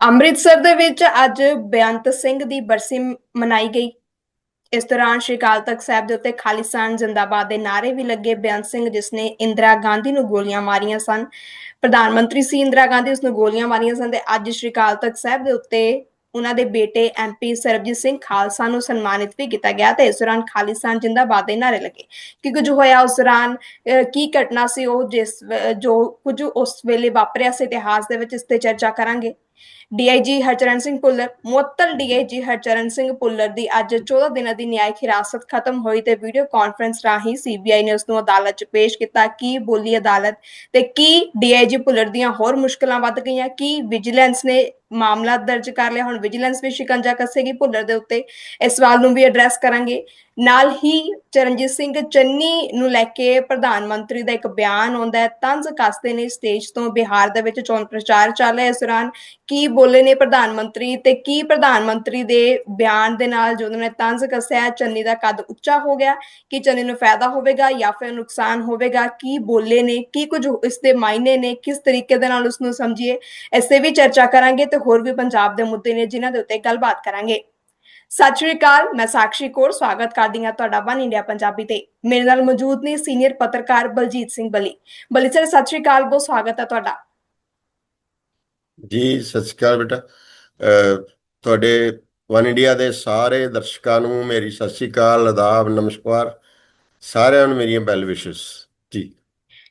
ਅੰਮ੍ਰਿਤਸਰ ਦੇ ਵਿੱਚ ਅੱਜ ਬੇਅੰਤ ਸਿੰਘ ਦੀ ਬਰਸੀ ਮਨਾਈ ਗਈ। ਇਸ ਦੌਰਾਨ ਸ਼੍ਰੀ ਅਕਾਲ ਤਖਤ ਸਾਹਿਬ ਦੇ ਉੱਤੇ ਖਾਲਿਸਤਾਨ ਜ਼ਿੰਦਾਬਾਦ ਦੇ ਨਾਅਰੇ ਵੀ ਲੱਗੇ ਬੇਅੰਤ ਸਿੰਘ ਜਿਸ ਨੇ ਇੰਦਰਾ ਗਾਂਧੀ ਨੂੰ ਗੋਲੀਆਂ ਮਾਰੀਆਂ ਸਨ। ਪ੍ਰਧਾਨ ਮੰਤਰੀ ਸੀ ਇੰਦਰਾ ਗਾਂਧੀ ਉਸ ਨੂੰ ਗੋਲੀਆਂ ਮਾਰੀਆਂ ਸਨ ਤੇ ਅੱਜ ਸ਼੍ਰੀ ਅਕਾਲ ਤਖਤ ਸਾਹਿਬ ਦੇ ਉੱਤੇ ਉਹਨਾਂ ਦੇ ਬੇਟੇ ਐਮਪੀ ਸਰਬਜੀਤ ਸਿੰਘ ਖਾਲਸਾ ਨੂੰ ਸਨਮਾਨਿਤ ਵੀ ਕੀਤਾ ਗਿਆ ਤੇ ਇਸ ਦੌਰਾਨ ਖਾਲਿਸਤਾਨ ਜ਼ਿੰਦਾਬਾਦ ਦੇ ਨਾਅਰੇ ਲੱਗੇ। ਕਿ ਕੁਝ ਹੋਇਆ ਉਸ ਦੌਰਾਨ ਕੀ ਘਟਨਾ ਸੀ ਉਹ ਜਿਸ ਜੋ ਕੁਝ ਉਸ ਵੇਲੇ ਵਾਪਰਿਆ ਸੀ ਇਤਿਹਾਸ ਦੇ ਵਿੱਚ, ਇਸ ਤੇ ਚਰਚਾ ਕਰਾਂਗੇ। ਡੀਆਈਜੀ ਹਰਚਰਨ ਸਿੰਘ ਭੁੱਲਰ, ਮੁਅੱਤਲ ਡੀਆਈਜੀ ਹਰਚਰਨ ਸਿੰਘ ਭੁੱਲਰ ਦੀ ਅੱਜ 14 ਦਿਨਾਂ ਦੀ ਨਿਆਇਕ ਹਿਰਾਸਤ ਖਤਮ ਹੋਈ ਤੇ ਵੀਡੀਓ ਕਾਨਫਰੰਸ ਰਾਹੀਂ ਸੀਬੀਆਈ ਨੇ ਉਸ ਨੂੰ ਅਦਾਲਤ 'ਚ ਪੇਸ਼ ਕੀਤਾ। ਕੀ ਬੋਲੀ ਅਦਾਲਤ ਤੇ ਕੀ ਡੀਆਈਜੀ ਭੁੱਲਰ ਦੀਆਂ ਹੋਰ ਮੁਸ਼ਕਲਾਂ ਵੱਧ ਗਈਆਂ? ਕੀ ਵਿਜੀਲੈਂਸ ਨੇ ਮਾਮਲਾ ਦਰਜ ਕਰ ਲਿਆ? ਹੁਣ ਵਿਜੀਲੈਂਸ ਵੀ ਸ਼ਿਕੰਜਾ ਕੱਸੇਗੀ ਭੁੱਲਰ ਦੇ ਉੱਤੇ। ਇਸ ਸਵਾਲ ਨੂੰ ਵੀ ਐਡਰੈਸ ਕਰਾਂਗੇ। ਨਾਲ ਹੀ ਚਰਨਜੀਤ ਸਿੰਘ ਚੰਨੀ ਨੂੰ ਲੈ ਕੇ ਪ੍ਰਧਾਨ ਮੰਤਰੀ ਦਾ ਇੱਕ ਬਿਆਨ ਆਉਂਦਾ ਹੈ। ਤੰਜ਼ ਕੱਸਦੇ ਨੇ ਸਟੇਜ ਤੋਂ ਬਿਹਾਰ ਦੇ ਵਿੱਚ ਚੋਣ ਪ੍ਰਚਾਰ ਚੱਲ ਰਿਹਾ ਇਸ ਦੌਰਾਨ ਕੀ ਬੋਲੇ ਨੇ ਪ੍ਰਧਾਨ ਮੰਤਰੀ ਤੇ ਕੀ ਪ੍ਰਧਾਨ ਮੰਤਰੀ ਦੇ ਬਿਆਨ ਦੇ ਨਾਲ ਜੋ ਉਹਨਾਂ ਨੇ ਤੰਜ਼ ਕੱਸਿਆ, ਚੰਨੀ ਦਾ ਕੱਦ ਉੱਚਾ ਹੋ ਗਿਆ, ਕਿ ਚੰਨੀ ਨੂੰ ਫਾਇਦਾ ਹੋਵੇਗਾ ਜਾਂ ਫਿਰ ਨੁਕਸਾਨ ਹੋਵੇਗਾ, ਕੀ ਬੋਲੇ ਨੇ, ਕੀ ਕੁਝ ਇਸ ਦੇ ਮਾਇਨੇ ਨੇ, ਕਿਸ ਤਰੀਕੇ ਦੇ ਨਾਲ ਉਸ ਨੂੰ ਸਮਝੀਏ, ਇਸੇ ਵੀ ਚਰਚਾ ਕਰਾਂਗੇ ਤੇ ਹੋਰ ਵੀ ਪੰਜਾਬ ਦੇ ਮੁੱਦੇ ਨੇ ਜਿਨ੍ਹਾਂ ਦੇ ਉੱਤੇ ਗੱਲਬਾਤ ਕਰਾਂਗੇ। ਸਤਿ ਸ਼੍ਰੀ ਅਕਾਲ, ਮੈਂ ਸਾਕਸ਼ੀ ਕੌਰ, ਸਵਾਗਤ ਕਰਦੀ ਹਾਂ ਤੁਹਾਡਾ ਵਨ ਇੰਡੀਆ ਪੰਜਾਬੀ ਤੇ। ਮੇਰੇ ਨਾਲ ਮੌਜੂਦ ਨੇ ਸੀਨੀਅਰ ਪੱਤਰਕਾਰ ਬਲਜੀਤ ਸਿੰਘ ਬਲੀ। ਬਲੀ ਸਰ ਸਤਿ ਸ਼੍ਰੀ ਅਕਾਲ, ਬਹੁਤ ਸਵਾਗਤ ਹੈ ਤੁਹਾਡਾ। ਜੀ ਸਤਿ ਸ਼੍ਰੀ ਅਕਾਲ ਬੇਟਾ। ਤੁਹਾਡੇ ਵਨ ਇੰਡੀਆ ਦੇ ਸਾਰੇ ਦਰਸ਼ਕਾਂ ਨੂੰ ਮੇਰੀ ਸਤਿ ਸ਼੍ਰੀ ਅਕਾਲ ਆਦਾਬ ਨਮਸਕਾਰ। ਸਾਰਿਆਂ ਨੂੰ ਮੇਰੀਆਂ ਬੈਲ ਵਿਸ਼ੇਸ। ਜੀ।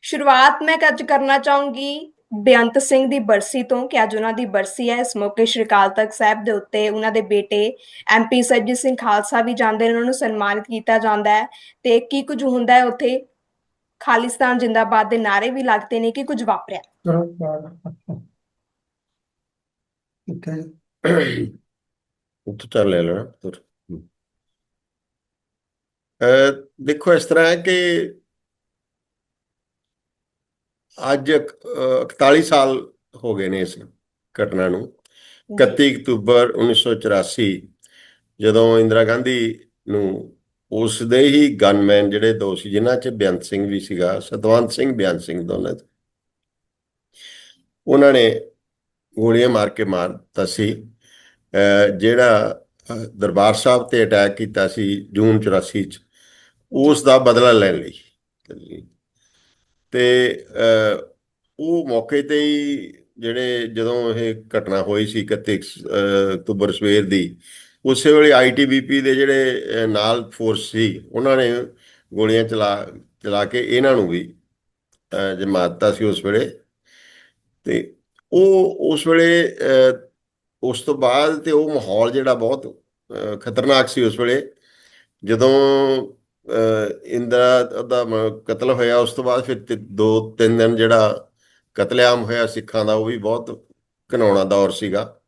ਸ਼ੁਰੂਆਤ ਮੈਂ ਅੱਜ ਕਰਨਾ ਚਾਹੂੰਗੀ ਬੇਅੰਤ ਸਿੰਘ ਦੀ ਬਰਸੀ ਤੋਂ ਕਿ ਅੱਜ ਉਹਨਾਂ ਦੀ ਬਰਸੀ ਹੈ। ਇਸ ਮੌਕੇ ਸ਼੍ਰੀ ਅਕਾਲ ਤਖਤ ਸਾਹਿਬ ਦੇ ਉੱਤੇ ਉਹਨਾਂ ਦੇ ਬੇਟੇ ਐਮਪੀ ਸਰਜੀਤ ਸਿੰਘ ਖਾਲਸਾ ਵੀ ਜਾਂਦੇ ਨੇ ਉਹਨਾਂ ਨੂੰ ਸਨਮਾਨਿਤ ਕੀਤਾ ਜਾਂਦਾ ਹੈ। ਤੇ ਕੀ ਕੁਝ ਹੁੰਦਾ ਹੈ ਉੱਥੇ? ਖਾਲਿਸਤਾਨ ਜਿੰਦਾਬਾਦ ਦੇ ਨਾਰੇ ਵੀ ਲੱਗਦੇ ਨੇ ਕਿ ਕੁਝ ਵਾਪਰਿਆ। ਕਿੱਥੇ ਉੱਥੇ ਚੱਲ ਲੈ ਲੈਣਾ ਅਹ ਦੇਖੋ ਇਸ ਤਰ੍ਹਾਂ ਹੈ ਕਿ ਅੱਜ ਅਹ, 41 ਸਾਲ ਹੋ ਗਏ ਨੇ ਇਸ ਘਟਨਾ ਨੂੰ 31 ਅਕਤੂਬਰ 1984 ਜਦੋਂ ਇੰਦਰਾ ਗਾਂਧੀ ਨੂੰ ਉਸ ਦੇ ਹੀ ਗਨਮੈਨ ਜਿਹੜੇ ਦੋ ਸੀ ਜਿਨ੍ਹਾਂ 'ਚ ਬੇਅੰਤ ਸਿੰਘ ਵੀ ਸੀਗਾ ਸਤਵੰਤ ਸਿੰਘ ਬੇਅੰਤ ਸਿੰਘ ਦੋਨਾਂ ਉਹਨਾਂ ਨੇ ਗੋਲੀਆਂ ਮਾਰ ਕੇ ਮਾਰ ਦਿੱਤਾ ਸੀ ਜਿਹੜਾ ਦਰਬਾਰ ਸਾਹਿਬ ਤੇ ਅਟੈਕ ਕੀਤਾ ਸੀ ਜੂਨ 84 ਚ ਉਸ ਦਾ ਬਦਲਾ ਲੈਣ ਲਈ। ਤੇ ਉਹ ਮੌਕੇ ਤੇ ਹੀ ਜਿਹੜੇ ਜਦੋਂ ਇਹ ਘਟਨਾ ਹੋਈ ਸੀ 31 ਅਕਤੂਬਰ ਸਵੇਰ ਦੀ ਉਸੇ ਵੇਲੇ ਆਈਟੀਬੀਪੀ ਦੇ ਜਿਹੜੇ ਨਾਲ ਫੋਰਸ ਸੀ ਉਹਨਾਂ ਨੇ ਗੋਲੀਆਂ ਚਲਾ ਚਲਾ ਕੇ ਇਹਨਾਂ ਨੂੰ ਵੀ ਅਹ, ਜੇ ਸੀ ਉਸ ਵੇਲੇ। ਤੇ ਉਹ ਉਸ ਵੇਲੇ ਉਸ ਤੋਂ ਬਾਅਦ ਤੇ ਉਹ ਮਾਹੌਲ ਜਿਹੜਾ ਬਹੁਤ ਖਤਰਨਾਕ ਸੀ ਉਸ ਵੇਲੇ। ਜਦੋਂ ਇੰਦਰਾ ਦਾ ਕਤਲ ਹੋਇਆ, ਉਸ ਤੋਂ ਬਾਅਦ ਫਿਰ ਤੇ ਦੋ, ਤਿੰਨ ਦਿਨ ਜਿਹੜਾ ਕਤਲੇਆਮ ਹੋਇਆ ਸਿੱਖਾਂ ਦਾ, ਉਹ ਵੀ ਬਹੁਤ ਘਿਨਾਉਣਾ ਦੌਰ ਸੀਗਾ,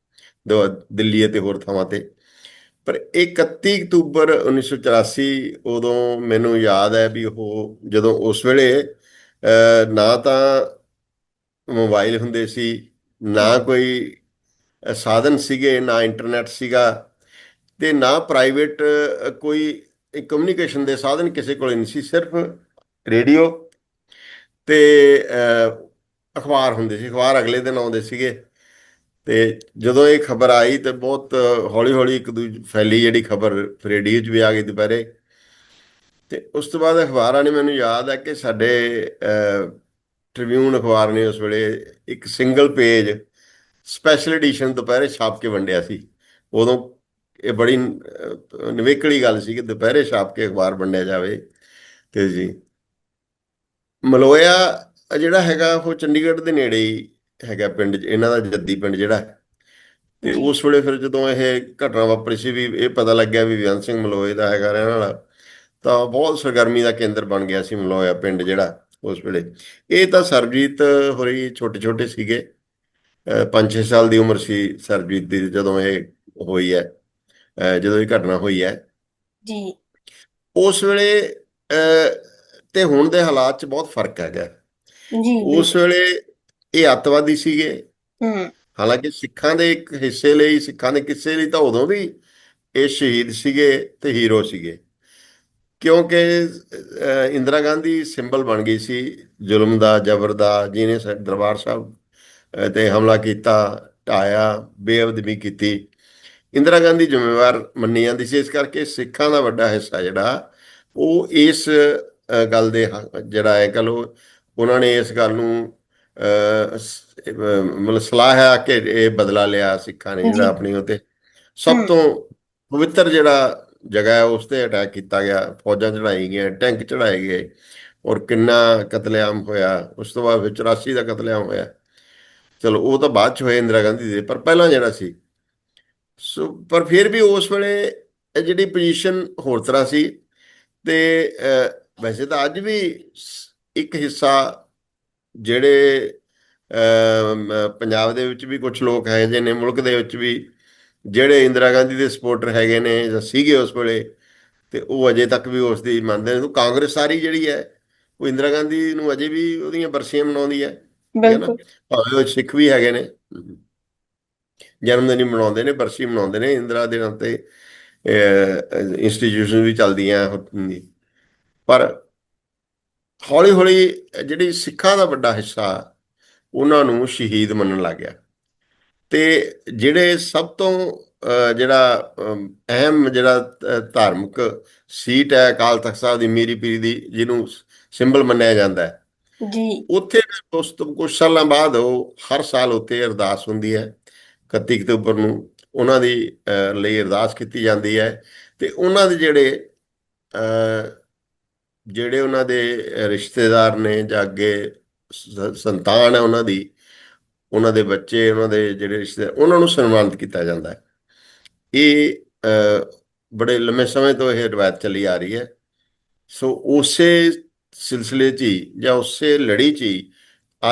ਦੋ- ਦਿੱਲੀ ਅਤੇ ਹੋਰ ਥਾਵਾਂ ਤੇ। ਪਰ 31 ਅਕਤੂਬਰ 1984 ਉਦੋਂ ਮੈਨੂੰ ਯਾਦ ਹੈ ਵੀ ਉਹ ਜਦੋਂ ਉਸ ਵੇਲੇ ਨਾ ਤਾਂ ਮੋਬਾਈਲ ਹੁੰਦੇ ਸੀ ਨਾ ਕੋਈ ਸਾਧਨ ਸੀਗੇ, ਨਾ ਇੰਟਰਨੈਟ ਸੀਗਾ ਤੇ ਨਾ ਪ੍ਰਾਈਵੇਟ ਕੋਈ ਕਮਿਊਨੀਕੇਸ਼ਨ ਦੇ ਸਾਧਨ ਕਿਸੇ ਕੋਲ ਨਹੀਂ ਸੀ, ਸਿਰਫ ਰੇਡੀਓ ਤੇ ਅਖਬਾਰ ਹੁੰਦੇ ਸੀ, ਅਖਬਾਰ ਅਗਲੇ ਦਿਨ ਆਉਂਦੇ ਸੀਗੇ ਤੇ ਜਦੋਂ ਇਹ ਖਬਰ ਆਈ ਤੇ ਬਹੁਤ ਹੌਲੀ ਹੌਲੀ ਇੱਕ ਦੂਜ ਫੈਲੀ ਜਿਹੜੀ ਖਬਰ ਰੇਡੀਓ 'ਚ ਵੀ ਆ ਗਈ ਦੁਪਹਿਰੇ ਤੇ ਉਸ ਤੋਂ ਬਾਅਦ ਅਖਬਾਰਾਂ ਨੇ ਮੈਨੂੰ ਯਾਦ ਹੈ ਕਿ ਸਾਡੇ ਟ੍ਰਿਬਿਊਨ ਅਖਬਾਰ ਨੇ ਉਸ ਵੇਲੇ ਇੱਕ ਸਿੰਗਲ ਪੇਜ ਸਪੈਸ਼ਲ ਐਡੀਸ਼ਨ ਦੁਪਹਿਰੇ ਛਾਪ ਕੇ ਵੰਡਿਆ ਸੀ। ਉਦੋਂ ਇਹ ਬੜੀ ਅਹ, ਨਿਵੇਕਲੀ ਗੱਲ ਸੀ ਕਿ ਦੁਪਹਿਰੇ ਛਾਪ ਕੇ ਅਖਬਾਰ ਵੰਡਿਆ ਜਾਵੇ। ਤੇ ਜੀ ਮਲੋਇਆ ਜਿਹੜਾ ਹੈਗਾ ਉਹ ਚੰਡੀਗੜ੍ਹ ਦੇ ਨੇੜੇ ਹੀ ਹੈਗਾ ਪਿੰਡ ਇਹਨਾਂ ਦਾ ਜੱਦੀ ਪਿੰਡ ਜਿਹੜਾ। ਹੈ। ਤੇ ਉਸ ਵੇਲੇ ਫਿਰ ਜਦੋਂ ਇਹ ਘਟਨਾ ਵਾਪਰੀ ਸੀ ਵੀ ਇਹ ਪਤਾ ਲੱਗਿਆ ਵੀ ਬੇਅੰਤ ਸਿੰਘ ਮਲੋਏ ਦਾ ਹੈਗਾ ਰਹਿਣ ਵਾਲਾ ਤਾਂ ਬਹੁਤ ਸਰਗਰਮੀ ਦਾ ਕੇਂਦਰ ਬਣ ਗਿਆ ਸੀ ਮਲੋਇਆ ਪਿੰਡ ਜਿਹੜਾ। ਉਸ ਵੇਲੇ। ਇਹ ਤਾਂ ਸਰਬਜੀਤ ਹੋਰੀ ਛੋਟੇ ਛੋਟੇ ਸੀਗੇ 5-6 ਸਾਲ ਦੀ ਉਮਰ ਸੀ ਸਰਬਜੀਤ ਦੀ ਜਦੋਂ ਇਹ ਹੋਈ ਹੈ। ਜਦੋਂ ਇਹ ਘਟਨਾ ਹੋਈ ਹੈ। ਜੀ। ਉਸ ਵੇਲੇ ਤੇ ਹੁਣ ਦੇ ਹਾਲਾਤ 'ਚ ਬਹੁਤ ਫ਼ਰਕ ਹੈਗਾ। ਜੀ ਉਸ ਵੇਲੇ ਇਹ ਅੱਤਵਾਦੀ ਸੀਗੇ। ਹੂੰ। ਹਾਲਾਂਕਿ ਸਿੱਖਾਂ ਦੇ ਇੱਕ ਹਿੱਸੇ ਲਈ ਸਿੱਖਾਂ ਦੇ ਕਿਸੇ ਲਈ ਤਾਂ ਉਦੋਂ ਵੀ ਇਹ ਸ਼ਹੀਦ ਸੀਗੇ ਤੇ ਹੀਰੋ ਸੀਗੇ। ਕਿਉਂਕਿ ਇੰਦਰਾ ਗਾਂਧੀ ਸਿੰਬਲ ਬਣ ਗਈ ਸੀ ਜ਼ੁਲਮ ਦਾ ਜ਼ਬਰ ਦਾ ਜਿਹਨੇ ਦਰਬਾਰ ਸਾਹਿਬ ਤੇ ਹਮਲਾ ਕੀਤਾ ਢਾਇਆ ਬੇਅਦਬੀ ਕੀਤੀ ਇੰਦਰਾ ਗਾਂਧੀ ਜ਼ਿੰਮੇਵਾਰ ਮੰਨੀ ਜਾਂਦੀ ਸੀ ਇਸ ਕਰਕੇ ਸਿੱਖਾਂ ਦਾ ਵੱਡਾ ਹਿੱਸਾ ਜਿਹੜਾ ਉਹ ਇਸ ਗੱਲ ਦੇ ਹ- ਜਿਹੜਾ ਹੈ ਕਹ ਲੋ ਉਹਨਾਂ ਨੇ ਇਸ ਗੱਲ ਨੂੰ ਮਤਲਬ ਸਲਾਹਿਆ ਕਿ ਇਹ ਬਦਲਾ ਲਿਆ ਸਿੱਖਾਂ ਨੇ। ਜਿਹੜਾ ਆਪਣੀ ਉਤੇ ਸਭ। ਤੋਂ ਪਵਿੱਤਰ ਜਿਹੜਾ ਜਗ੍ਹਾ ਹੈ, ਉਸ ਤੇ ਅਟੈਕ ਕੀਤਾ ਗਿਆ, ਫੌਜਾਂ ਚੜਾਈ ਗਈਆਂ ਟੈਂਕ ਚੜਾਏ ਗਏ ਔਰ ਕਿੰਨਾ ਕਤਲੇਆਮ ਹੋਇਆ, ਉਸ ਤੋਂ ਬਾਅਦ ਫਿਰ 84 ਦਾ ਕਤਲੇਆਮ ਹੋਇਆ। ਚਲੋ, ਉਹ ਤਾਂ ਬਾਅਦ ਚ ਹੋਇਆ ਇੰਦਰਾ ਗਾਂਧੀ ਦੇ, ਪਰ ਪਹਿਲਾਂ ਜਿਹੜਾ ਸੀ। ਸੋ, ਪਰ ਫਿਰ ਵੀ ਉਸ ਵੇਲੇ ਇਹ ਜਿਹੜੀ ਪੋਜੀਸ਼ਨ ਹੋਰ ਤਰ੍ਹਾਂ ਸੀ ਤੇ ਵੈਸੇ ਤਾਂ ਅੱਜ ਵੀ ਇੱਕ ਹਿੱਸਾ ਜਿਹੜੇ ਪੰਜਾਬ ਦੇ ਵਿੱਚ ਵੀ ਕੁਝ ਲੋਕ ਹੈ ਜਿਹੇ ਨੇ, ਮੁਲਕ ਦੇ ਵਿੱਚ ਵੀ ਜਿਹੜੇ ਇੰਦਰਾ ਗਾਂਧੀ ਦੇ ਸਪੋਰਟਰ ਹੈਗੇ ਨੇ ਜਾਂ ਸੀਗੇ ਉਸ ਵੇਲੇ ਤੇ ਉਹ ਅਜੇ ਤੱਕ ਵੀ ਉਸ ਦੀ ਮੰਨਦੇ ਨੇ। ਕਾਂਗਰਸ ਸਾਰੀ ਜਿਹੜੀ ਹੈ ਉਹ ਇੰਦਰਾ ਗਾਂਧੀ ਨੂੰ ਅਜੇ ਵੀ ਉਹਦੀਆਂ ਬਰਸੀਆਂ ਮਨਾਉਂਦੀ ਹੈ। ਬਿਲਕੁਲ। ਭਾਵੇਂ ਉਹ ਸਿੱਖ ਵੀ ਹੈਗੇ ਨੇ। ਜਨਮ ਦਿਨ ਮਨਾਉਂਦੇ ਨੇ ਬਰਸੀ ਮਨਾਉਂਦੇ ਨੇ। ਇੰਦਰਾ ਦੇ ਨਾਂ ਤੇ ਇੰਸਟੀਟਿਊਸ਼ਨ ਵੀ ਚੱਲਦੀਆਂ ਪਰ ਹੌਲੀ ਹੌਲੀ ਜਿਹੜੀ ਸਿੱਖਾਂ ਦਾ ਵੱਡਾ ਹਿੱਸਾ ਉਹਨਾਂ ਨੂੰ ਸ਼ਹੀਦ ਮੰਨਣ ਲੱਗ ਗਿਆ। ਤੇ ਜਿਹੜੇ ਸਭ ਤੋਂ ਜਿਹੜਾ ਅਹਿਮ ਜਿਹੜਾ ਧਾਰਮਿਕ ਸੀਟ ਹੈ ਅਕਾਲ ਤਖਤ ਸਾਹਿਬ ਦੀ ਮੀਰੀ ਪੀਰੀ ਦੀ ਜਿਹਨੂੰ ਸਿੰਬਲ ਮੰਨਿਆ ਜਾਂਦਾ ਹੈ। ਜੀ। ਉੱਥੇ ਉਸ ਤੋਂ ਕੁਝ ਸਾਲਾਂ ਬਾਅਦ ਉਹ ਹਰ ਸਾਲ ਉੱਥੇ ਅਰਦਾਸ ਹੁੰਦੀ ਹੈ 31 ਅਕਤੂਬਰ ਨੂੰ। ਉਹਨਾਂ ਦੀ ਲਈ ਅਰਦਾਸ ਕੀਤੀ ਜਾਂਦੀ ਹੈ ਤੇ ਉਹਨਾਂ ਦੇ ਜਿਹੜੇ ਜਿਹੜੇ ਉਹਨਾਂ ਦੇ ਰਿਸ਼ਤੇਦਾਰ ਨੇ ਜਾਂ ਅੱਗੇ ਸੰਤਾਨ ਹੈ ਉਹਨਾਂ ਦੀ ਉਹਨਾਂ ਦੇ ਬੱਚੇ ਉਹਨਾਂ ਦੇ ਜਿਹੜੇ ਰਿਸ਼ਤੇਦਾਰ ਉਹਨਾਂ ਨੂੰ ਸਨਮਾਨਿਤ ਕੀਤਾ ਜਾਂਦਾ ਹੈ। ਇਹ ਬੜੇ ਲੰਮੇ ਸਮੇਂ ਤੋਂ ਇਹ ਰਵਾਇਤ ਚੱਲੀ ਆ ਰਹੀ ਹੈ। ਸੋ ਉਸੇ ਸਿਲਸਿਲੇ 'ਚ ਹੀ ਜਾਂ ਉਸੇ ਲੜੀ 'ਚ ਹੀ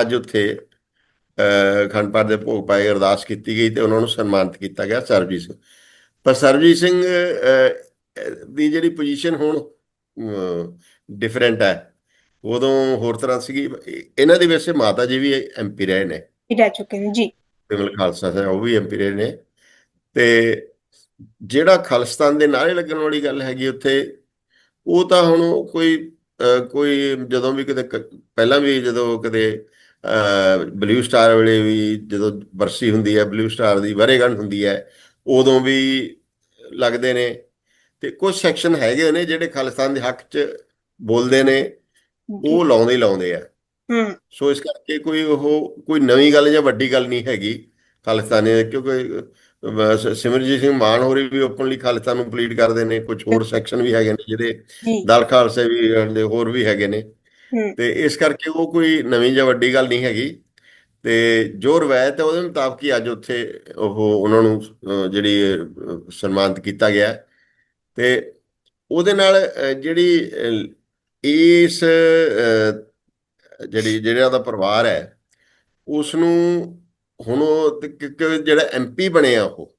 ਅੱਜ ਉੱਥੇ ਅਹ, ਦੇ ਭੋਗ ਪਾਏ ਅਰਦਾਸ ਕੀਤੀ ਗਈ ਤੇ ਉਹਨਾਂ ਨੂੰ ਸਨਮਾਨਿਤ ਕੀਤਾ ਗਿਆ ਸਰਬਜੀਤ ਸਿੰਘ। ਪਰ ਸਰਬਜੀਤ ਸਿੰਘ ਦੀ ਜਿਹੜੀ ਪੋਜੀਸ਼ਨ ਹੁਣ ਡਿਫਰੈਂਟ ਹੈ। ਉਦੋਂ ਹੋਰ ਤਰ੍ਹਾਂ ਸੀਗੀ। ਇਹਨਾਂ ਦੀ ਵੈਸੇ ਮਾਤਾ ਜੀ ਵੀ ਐਮਪੀ ਰਹੇ ਨੇ। ਰਹਿ ਚੁੱਕੇ ਨੇ ਜੀ ਵਿਮਲ ਖਾਲਸਾ ਸਾਹਿਬ ਉਹ ਵੀ ਐਮਪੀ ਰਹੇ ਨੇ ਤੇ ਜਿਹੜਾ ਖਾਲਿਸਤਾਨ ਦੇ ਨਾਅਰੇ ਲੱਗਣ ਵਾਲੀ ਗੱਲ ਹੈਗੀ ਉੱਥੇ ਉਹ ਤਾਂ ਹੁਣ ਕੋਈ ਕੋਈ ਜਦੋਂ ਵੀ ਕਿਤੇ ਪਹਿਲਾਂ ਵੀ ਜਦੋਂ ਕਿਤੇ ਬਲੂ ਸਟਾਰ ਵੇਲੇ ਵੀ ਜਦੋਂ ਬਰਸੀ ਹੁੰਦੀ ਹੈ ਬਲੂ ਸਟਾਰ ਦੀ ਵਰ੍ਹੇਗੰਢ ਹੁੰਦੀ ਹੈ ਉਦੋਂ ਵੀ ਲੱਗਦੇ ਨੇ। ਤੇ ਕੁਝ ਸੈਕਸ਼ਨ ਹੈਗੇ ਨੇ ਜਿਹੜੇ ਖਾਲਿਸਤਾਨ ਦੇ ਹੱਕ 'ਚ ਬੋਲਦੇ ਨੇ ਉਹ ਲਾਉਂਦੇ ਲਾਉਂਦੇ ਆ। ਹੂੰ। ਸੋ ਇਸ ਕਰਕੇ ਕੋਈ ਉਹ ਕੋਈ ਨਵੀਂ ਗੱਲ ਜਾਂ ਵੱਡੀ ਗੱਲ ਨਹੀਂ ਹੈਗੀ ਖਾਲਿਸਤਾਨੀ ਕਿਉਂਕਿ ਸਿਮਰਜੀਤ ਸਿੰਘ ਮਾਨ ਹੋਰੀ ਵੀ ਓਪਨਲੀ ਖਾਲਿਸਤਾਨ ਨੂੰ ਪਲੀਡ ਕਰਦੇ ਨੇ ਕੁਝ ਹੋਰ ਸੈਕਸ਼ਨ ਵੀ ਹੈਗੇ ਨੇ ਜਿਹੜੇ ਦਲ ਖਾਲਸੇ ਵੀ ਹੋਰ ਵੀ ਹੈਗੇ ਨੇ। ਤੇ ਇਸ ਕਰਕੇ ਉਹ ਕੋਈ ਨਵੀਂ ਜਾਂ ਵੱਡੀ ਗੱਲ ਨਹੀਂ ਹੈਗੀ। ਤੇ ਜੋ ਰਵਾਇਤ ਹੈ ਉਹਦੇ ਮੁਤਾਬਕ ਹੀ ਅੱਜ ਉੱਥੇ ਉਹ ਉਹਨਾਂ ਨੂੰ ਜਿਹੜੀ ਸਨਮਾਨਿਤ ਕੀਤਾ ਗਿਆ। ਤੇ ਉਹਦੇ ਨਾਲ ਜਿਹੜੀ ਇਸ ਜਿਹੜੀ ਜਿਹੜਾ ਦਾ ਪਰਿਵਾਰ ਹੈ ਉਸ ਨੂੰ ਹੁਣ ਉਹ ਜਿਹੜਾ ਐਮਪੀ ਬਣਿਆ ਉਹ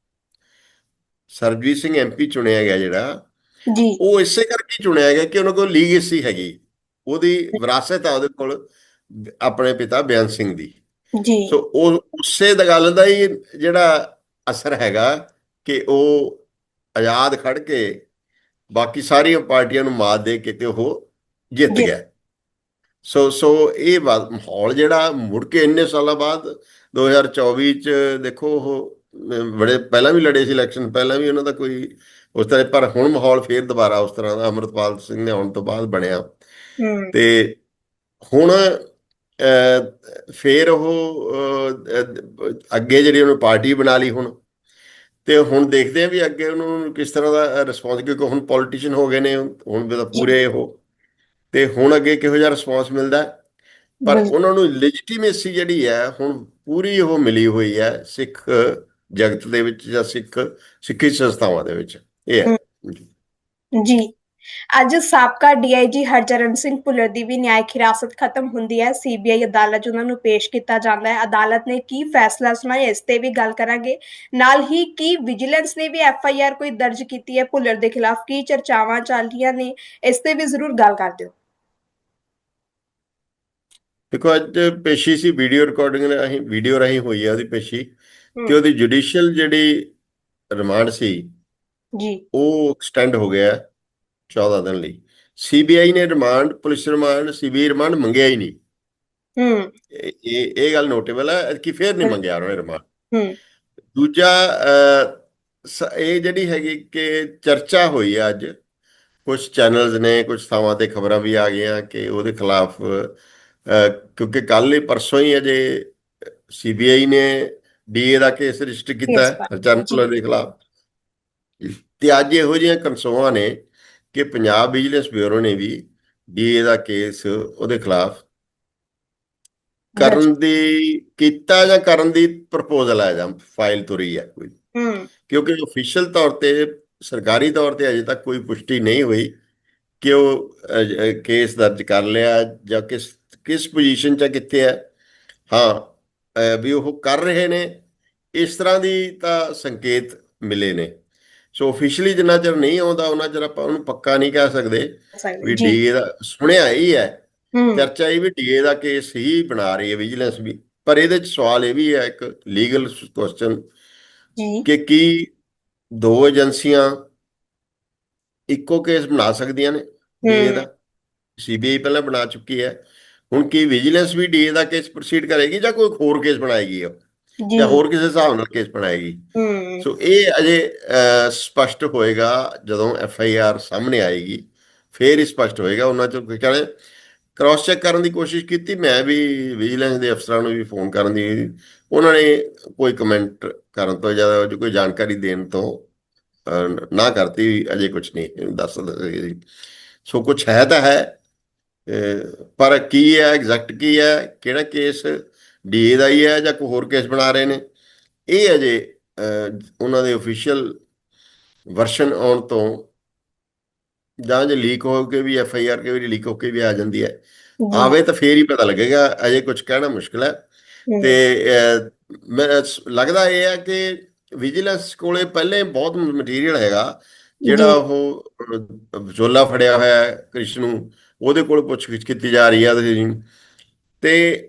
ਸਰਬਜੀਤ ਸਿੰਘ ਐਮਪੀ ਚੁਣਿਆ ਗਿਆ ਜਿਹੜਾ ਜੀ। ਉਹ ਇਸੇ ਕਰਕੇ ਚੁਣਿਆ ਗਿਆ ਕਿ ਉਹਨਾਂ ਕੋਲ ਲੀਗੇਸੀ ਹੈਗੀ। ਉਹਦੀ ਵਿਰਾਸਤ ਆ ਉਹਦੇ ਕੋਲ ਆਪਣੇ ਪਿਤਾ ਬਿਆਨ ਸਿੰਘ ਦੀ। ਜੀ। ਸੋ ਉਹ ਉਸੇ ਦਾ ਗੱਲ ਦਾ ਹੀ ਜਿਹੜਾ ਅਸਰ ਹੈਗਾ ਕਿ ਉਹ ਆਜ਼ਾਦ ਖੜ ਕੇ ਬਾਕੀ ਸਾਰੀਆਂ ਪਾਰਟੀਆਂ ਨੂੰ ਮਾਤ ਦੇ ਕੇ ਤੇ ਉਹ ਜਿੱਤ- ਗਿਆ। ਸੋ ਸੋ ਇਹ ਮਾਹੌਲ ਜਿਹੜਾ ਮੁੜ ਕੇ ਇੰਨੇ ਸਾਲਾਂ ਬਾਅਦ 2024 ਚ ਦੇਖੋ ਉਹ ਬੜੇ ਪਹਿਲਾਂ ਵੀ ਲੜੇ ਸੀ ਇਲੈਕਸ਼ਨ ਪਹਿਲਾਂ ਵੀ ਉਹਨਾਂ ਦਾ ਕੋਈ ਉਸ ਤਰ੍ਹਾਂ ਪਰ ਹੁਣ ਮਾਹੌਲ ਫੇਰ ਦੁਬਾਰਾ ਉਸ ਤਰ੍ਹਾਂ ਦਾ ਅਮਰਪਾਲ ਸਿੰਘ ਨੇ ਆਉਣ ਤੋਂ ਬਾਅਦ ਬਣਿਆ। ਤੇ ਹੁਣ ਫੇਰ ਉਹ ਅੱਗੇ ਜਿਹੜੀ ਉਹਨੂੰ ਪਾਰਟੀ ਬਣਾ ਲਈ ਹੁਣ ਤੇ ਹੁਣ ਦੇਖਦੇ ਆ ਵੀ ਅੱਗੇ ਉਹਨੂੰ ਕਿਸ ਤਰ੍ਹਾਂ ਦਾ ਰਿਸਪੌਂਸ ਕਿਉਂਕਿ ਹੁਣ ਪੋਲੀਟੀਸ਼ੀਅਨ ਹੋ ਗਏ ਨੇ ਹੁਣ ਵੀ ਪੂਰੇ ਉਹ ਤੇ ਹੁਣ ਅੱਗੇ ਕਿਹੋ ਜਿਹਾ ਰਿਸਪੌਂਸ ਮਿਲਦਾ ਹੈ। ਪਰ। ਉਹਨਾਂ ਨੂੰ ਲੈਜੀਟੀਮੇਸੀ ਜਿਹੜੀ ਹੈ ਹੁਣ ਪੂਰੀ ਉਹ ਮਿਲੀ ਹੋਈ ਹੈ ਸਿੱਖ ਜਗਤ ਦੇ ਵਿੱਚ ਜਾਂ ਸਿੱਖ ਸਿੱਖੀ ਸੰਸਥਾਵਾਂ ਦੇ ਵਿੱਚ। ਇਹ ਹੈ। ਜੀ। ਅੱਜ ਸਾਬਕਾ ਡੀਆਈਜੀ ਹਰਚਰਨ ਸਿੰਘ ਭੁੱਲਰ ਦੀ ਵੀ ਨਿਆਇਕ ਹਿਰਾਸਤ ਖਤਮ ਹੁੰਦੀ ਹੈ। ਸੀਬੀਆਈ ਅਦਾਲਤ 'ਚ ਉਹਨਾਂ ਨੂੰ ਪੇਸ਼ ਕੀਤਾ ਜਾਂਦਾ ਹੈ। ਅਦਾਲਤ ਨੇ ਕੀ ਫੈਸਲਾ ਸੁਣਾਇਆ ਇਸ ਤੇ ਵੀ ਗੱਲ ਕਰਾਂਗੇ। ਨਾਲ ਹੀ ਕੀ ਵਿਜੀਲੈਂਸ ਨੇ ਵੀ ਐਫਆਈਆਰ ਕੋਈ ਦਰਜ ਕੀਤੀ ਹੈ ਭੁੱਲਰ ਦੇ ਖਿਲਾਫ? ਕੀ ਚਰਚਾਵਾਂ ਚੱਲ ਰਹੀਆਂ ਨੇ? ਇਸ ਤੇ ਵੀ ਜ਼ਰੂਰ ਗੱਲ ਕਰ ਦਿਓ। ਦੇਖੋ ਅੱਜ ਪੇਸ਼ੀ ਸੀ ਵੀਡੀਓ ਰਿਕਾਰਡਿੰਗ ਰਾਹੀਂ ਵੀਡੀਓ ਰਾਹੀਂ ਹੋਈ ਹੈ ਉਹਦੀ ਪੇਸ਼ੀ। ਤੇ ਉਹਦੀ ਜੁਡੀਸ਼ੀਅਲ ਜਿਹੜੀ ਰਿਮਾਂਡ ਸੀ ਜੀ। ਉਹ ਐਕਸਟੈਂਡ ਹੋ ਗਿਆ ਹੈ 14 ਦਿਨ ਲਈ। ਸੀਬੀਆਈ ਨੇ remand police remand CBI remand ਮੰਗਿਆ ਹੀ ਨਹੀਂ। ਹੂੰ। ਇਹ ਇਹ ਗੱਲ ਨੋਟੇਬਲ ਹੈ ਕਿ ਫੇਰ ਨਹੀਂ। ਮੰਗਿਆ ਉਹਨੇ ਰਿਮਾਂਡ ਹੂੰ। ਦੂਜਾ ਇਹ ਜਿਹੜੀ ਹੈਗੀ ਕਿ ਚਰਚਾ ਹੋਈ ਆ ਅੱਜ ਕੁਝ ਚੈਨਲਸ ਨੇ ਕੁਝ ਥਾਵਾਂ ਤੇ ਖਬਰਾਂ ਵੀ ਆ ਗਈਆਂ ਕਿ ਉਹਦੇ ਖਿਲਾਫ ਕਿਉਂਕਿ ਕੱਲ ਹੀ ਪਰਸੋਂ ਹੀ ਅਜੇ ਸੀਬੀਆਈ ਨੇ ਡੀਏ ਦਾ ਕੇਸ ਰਜਿਸਟਰ ਕੀਤਾ Yes, ਹੈ sir. ਹਰਚਰਨ ਜੀ। ਭੁੱਲਰ ਦੇ ਖਿਲਾਫ ਤੇ ਅੱਜ ਇਹੋ ਜਿਹੀਆਂ ਕਨਸੋਆਂ ਨੇ ਕਿ ਪੰਜਾਬ ਵਿਜੀਲੈਂਸ ਬਿਊਰੋ ਨੇ ਵੀ ਡੀਏ ਦਾ ਕੇਸ ਉਹਦੇ ਖਿਲਾਫ ਕਰਨ ਦੀ ਕੀਤਾ ਜਾਂ ਕਰਨ ਦੀ ਪ੍ਰਪੋਜ਼ਲ ਹੈ ਜਾਂ ਫਾਈਲ ਤੁਰੀ ਹੈ ਕੋਈ ਹੂੰ ਕਿਉਂਕਿ ਅਫੀਸ਼ੀਅਲ ਤੌਰ ਤੇ ਸਰਕਾਰੀ ਤੌਰ ਤੇ ਅਜੇ ਤੱਕ ਕੋਈ ਪੁਸ਼ਟੀ ਨਹੀਂ ਹੋਈ ਕਿ ਉਹ ਕੇਸ ਦਰਜ ਕਰ ਲਿਆ ਜਾਂ ਕਿਸ ਕਿਸ ਪੋਜੀਸ਼ਨ 'ਚ ਕਿੱਥੇ ਹੈ ਹਾਂ ਵੀ ਉਹ ਕਰ ਰਹੇ ਨੇ। ਇਸ ਤਰ੍ਹਾਂ ਦੀ ਤਾਂ ਸੰਕੇਤ ਮਿਲੇ ਨੇ। ਸੋ ਅਫੀਸ਼ੀਅਲੀ ਜਿੰਨਾ ਚਿਰ ਨਹੀਂ ਆਉਂਦਾ ਉਹਨਾਂ ਚਿਰ ਆਪਾਂ ਉਹਨੂੰ ਪੱਕਾ ਨਹੀਂ ਕਹਿ ਸਕਦੇ ਵੀ ਡੀਏ ਦਾ ਸੁਣਿਆ ਹੀ ਹੈ। ਚਰਚਾ ਇਹ ਵੀ ਡੀਏ ਦਾ ਕੇਸ ਹੀ ਬਣਾ ਰਹੀ ਹੈ ਵਿਜੀਲੈਂਸ ਵੀ। ਪਰ ਇਹਦੇ ਚ ਸਵਾਲ ਇਹ ਵੀ ਹੈ ਇੱਕ ਲੀਗਲ ਕੁਐਸਚਨ ਕਿ ਕੀ ਦੋ ਏਜੰਸੀਆਂ ਇੱਕੋ ਕੇਸ ਬਣਾ ਸਕਦੀਆਂ ਨੇ ਡੀਏ। ਦਾ? ਸੀਬੀਆਈ ਪਹਿਲਾਂ ਬਣਾ ਚੁੱਕੀ ਹੈ। ਹੁਣ ਕੀ ਵਿਜੀਲੈਂਸ ਵੀ ਡੀਏ ਦਾ ਕੇਸ ਪ੍ਰੋਸੀਡ ਕਰੇਗੀ ਜਾਂ ਕੋਈ ਹੋਰ ਕੇਸ ਬਣਾਏਗੀ ਉਹ? ਜੀ ਹੋਰ ਕਿਸੇ ਹਿਸਾਬ ਨਾਲ ਕੇਸ ਬਣਾਏਗੀ? ਸੋ ਇਹ ਅਜੇ ਸਪਸ਼ਟ ਹੋਏਗਾ ਜਦੋਂ ਐਫ ਆਈ ਆਰ ਸਾਹਮਣੇ ਆਏਗੀ ਫੇਰ ਹੀ ਸਪਸ਼ਟ ਹੋਏਗਾ। ਉਹਨਾਂ ਚੋਂ ਕਹਿੰਦੇ ਕ੍ਰਾਸ ਚੈੱਕ ਕਰਨ ਦੀ ਕੋਸ਼ਿਸ਼ ਕੀਤੀ ਮੈਂ ਵੀ ਵਿਜੀਲੈਂਸ ਦੇ ਅਫਸਰਾਂ ਨੂੰ ਵੀ ਫੋਨ ਕਰਨ ਦੀ। ਉਹਨਾਂ ਨੇ ਕੋਈ ਕਮੈਂਟ ਕਰਨ ਤੋਂ ਜਾਂ ਕੋਈ ਜਾਣਕਾਰੀ ਦੇਣ ਤੋਂ ਨਾ ਕਰਤੀ। ਅਜੇ ਕੁਝ ਨਹੀਂ ਦੱਸ ਸੋ ਕੁਝ ਹੈ ਤਾਂ ਹੈ ਪਰ ਕੀ ਹੈ ਐਗਜ਼ੈਕਟ ਕੀ ਹੈ ਕਿਹੜਾ ਕੇਸ ਡੀਏ ਦਾ ਹੀ ਹੈ ਜਾਂ ਕੋਈ ਹੋਰ ਕੇਸ ਬਣਾ ਰਹੇ ਨੇ? ਇਹ ਅਜੇ ਉਹਨਾਂ ਦੇ ਅਫੀਸ਼ੀਅਲ ਵਰਸ਼ਨ ਆਉਣ ਤੋਂ ਜਾਂ ਜੇ ਲੀਕ ਹੋ ਕੇ ਵੀ ਐਫ ਆਈ ਆਰ ਕੇ ਵੀ ਲੀਕ ਹੋ ਕੇ ਵੀ ਆ ਜਾਂਦੀ ਹੈ ਆਵੇ ਤਾਂ ਫੇਰ ਹੀ ਪਤਾ ਲੱਗੇਗਾ ਅਜੇ ਕੁਝ ਕਹਿਣਾ ਮੁਸ਼ਕਲ ਹੈ। ਤੇ ਲੱਗਦਾ ਇਹ ਹੈ ਕਿ ਵਿਜੀਲੈਂਸ ਕੋਲੇ ਪਹਿਲੇ ਬਹੁਤ ਮਟੀਰੀਅਲ ਹੈਗਾ ਜਿਹੜਾ। ਉਹ ਵਿਚੋਲਾ ਫੜਿਆ ਹੋਇਆ ਹੈ ਕ੍ਰਿਸ਼ਨ ਨੂੰ ਉਹਦੇ ਕੋਲ ਪੁੱਛਗਿੱਛ ਕੀਤੀ ਜਾ ਰਹੀ ਹੈ ਤੁਸੀਂ ਤੇ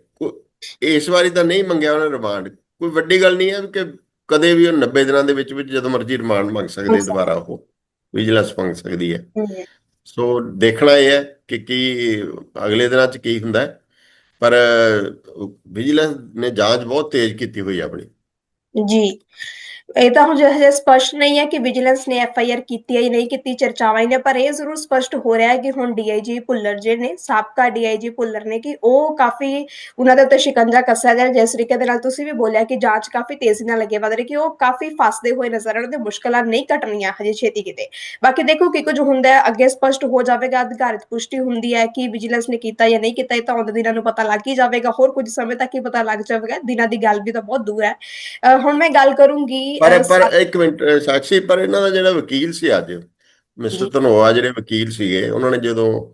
ਇਸ ਵਾਰੀ ਤਾਂ ਨਹੀਂ ਮੰਗਿਆ ਉਹਨੇ ਰਿਮਾਂਡ। ਕੋਈ ਵੱਡੀ ਗੱਲ ਨਹੀਂ ਹੈ ਕਿ ਕਦੇ ਵੀ ਉਹ 90 ਦਿਨਾਂ ਦੇ ਵਿੱਚ ਵਿੱਚ ਜਦੋਂ ਮਰਜ਼ੀ ਰਿਮਾਂਡ ਮੰਗ ਸਕਦੇ। ਦੁਬਾਰਾ ਉਹ। ਵਿਜੀਲੈਂਸ ਮੰਗ ਸਕਦੀ ਹੈ। ਸੋ ਦੇਖਣਾ ਇਹ ਹੈ ਕਿ ਕੀ ਅਗਲੇ ਦਿਨਾਂ 'ਚ ਕੀ ਹੁੰਦਾ। ਹੈ ਪਰ ਵਿਜੀਲੈਂਸ ਨੇ ਜਾਂਚ ਬਹੁਤ ਤੇਜ਼ ਕੀਤੀ ਹੋਈ ਆਪਣੀ। ਜੀ। ਇਹ ਤਾਂ ਹੁਣ ਹਜੇ ਸਪਸ਼ਟ ਨਹੀਂ ਹੈ ਕਿ ਵਿਜੀਲੈਂਸ ਨੇ ਐਫ ਆਈ ਆਰ ਕੀਤੀ ਹੈ ਜਾਂ ਨਹੀਂ ਕੀਤੀ, ਚਰਚਾਵਾਂ ਨੇ, ਪਰ ਇਹ ਜ਼ਰੂਰ ਸਪਸ਼ਟ ਹੋ ਰਿਹਾ ਹੈ ਕਿ ਹੁਣ ਡੀਆਈਜੀ ਭੁੱਲਰ ਜਿਹੜੇ ਨੇ, ਸਾਬਕਾ ਡੀਆਈਜੀ ਭੁੱਲਰ ਨੇ ਕਿ ਉਹ ਕਾਫੀ ਉਹਨਾਂ ਦੇ ਉੱਤੇ ਸ਼ਿਕੰਜਾ ਕੱਸਿਆ ਜਾ ਜਿਸ ਤਰੀਕੇ ਦੇ ਨਾਲ ਤੁਸੀਂ ਵੀ ਬੋਲਿਆ ਕਿ ਜਾਂਚ ਕਾਫੀ ਤੇਜ਼ੀ ਨਾਲ ਅੱਗੇ ਵਧ ਰਹੀ ਕਿ ਉਹ ਕਾਫੀ ਫਸਦੇ ਹੋਏ ਨਜ਼ਰ ਆਉਣ ਤੇ ਮੁਸ਼ਕਲਾਂ ਨਹੀਂ ਘਟਣੀਆਂ ਹਜੇ ਛੇਤੀ ਕਿਤੇ। ਬਾਕੀ ਦੇਖੋ ਕੀ ਕੁਝ ਹੁੰਦਾ ਹੈ, ਅੱਗੇ ਸਪਸ਼ਟ ਹੋ ਜਾਵੇਗਾ, ਅਧਿਕਾਰਿਤ ਪੁਸ਼ਟੀ ਹੁੰਦੀ ਹੈ ਕਿ ਵਿਜੀਲੈਂਸ ਨੇ ਕੀਤਾ ਜਾਂ ਨਹੀਂ ਕੀਤਾ, ਇਹ ਤਾਂ ਆਉਂਦੇ ਦਿਨਾਂ ਨੂੰ ਪਤਾ ਲੱਗ ਹੀ ਜਾਵੇਗਾ, ਹੋਰ ਕੁਝ ਸਮੇਂ ਤੱਕ ਹੀ ਪਤਾ ਲੱਗ ਜਾਵੇਗਾ, ਦਿਨਾਂ ਦੀ ਗੱਲ ਵੀ ਤਾਂ ਬਹੁਤ ਦੂਰ ਹੈ। ਹੁਣ ਮੈਂ ਗੱਲ ਕਰੂੰਗੀ ਪਰ ਪਰ ਇੱਕ ਮਿੰਟ ਸਾਕਸ਼ੀ ਪਰ ਇਹਨਾਂ ਦਾ ਜਿਹੜਾ ਵਕੀਲ ਸੀ ਅੱਜ ਮਿਸਟਰ। ਧਨੋਆ ਜਿਹੜੇ ਵਕੀਲ ਸੀਗੇ ਉਹਨਾਂ ਨੇ ਜਦੋਂ